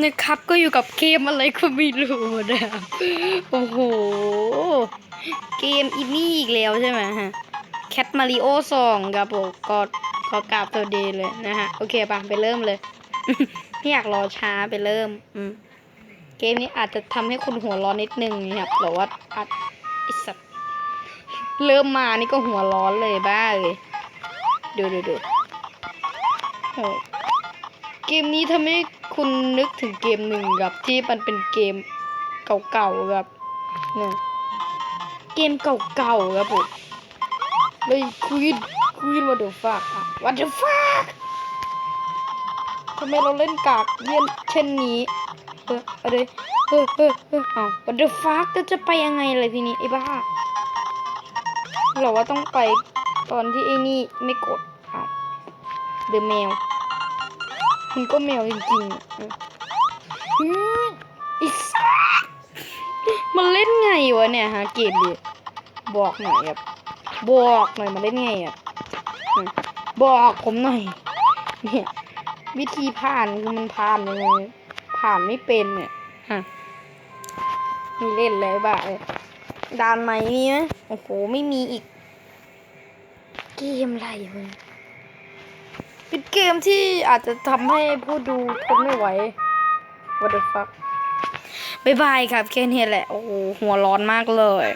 นะครับก็อยู่กับเกมอะไรก็ไม่รู้นะครับโอ้โห เกมอินนี่อีกแล้วใช่ไหมฮะแคทมาริโอสองครับผมก็ขอกราบตัวดีเลยนะฮะ โอเคปะไปเริ่มเลยไม่อยากรอช้าไปเริ่ม อืมเกมนี้อาจจะทำให้คุณหัวร้อนนิดนึงนะครับแต่ว่าอาจไอสัตว์เริ่มมานี่ก็หัวร้อนเลยบ้าเลยดูดูดูโอ้ กมนี้ทำให้คุณนึกถึงเกมหนึ่งครับที่มันเป็นเกมเก่าๆครับเนี่ยเกมเก่าๆครับผมเฮ้ยควีนควีนวัตเดอร์ฟักวัตเดอร์ฟักทำไมเราเล่นกากเยี่ยนเช่นนี้ เอออะไรเออเออเออเอาวัตเดอร์ฟักจะไปยังไงเลยทีนี้ไอ้บ้าเราว่าต้องไปตอนที่ไอ้นี่ไม่กดเอาเดอะแมว มันก็แมวจริงๆอืมอิสมันเล่นไงวะเนี่ยฮะเกมดิบอกหน่อยครับบอกหน่อยมันเล่นไงอะบอกผมหน่อยเนี่ยวิธีผ่านคือมันผ่านยังไงผ่านไม่เป็นเนี่ยฮะมีเล่นเลยบ้าเลยด่านไหนมีไหมโอ้โหไม่มีอีก เกมอะไรวะ เป็นเกมที่อาจจะทำให้ผู้ดูทนไม่ไหว What the fuck บายบายครับแค่นี้แหละ โอ้โห หัวร้อนมากเลย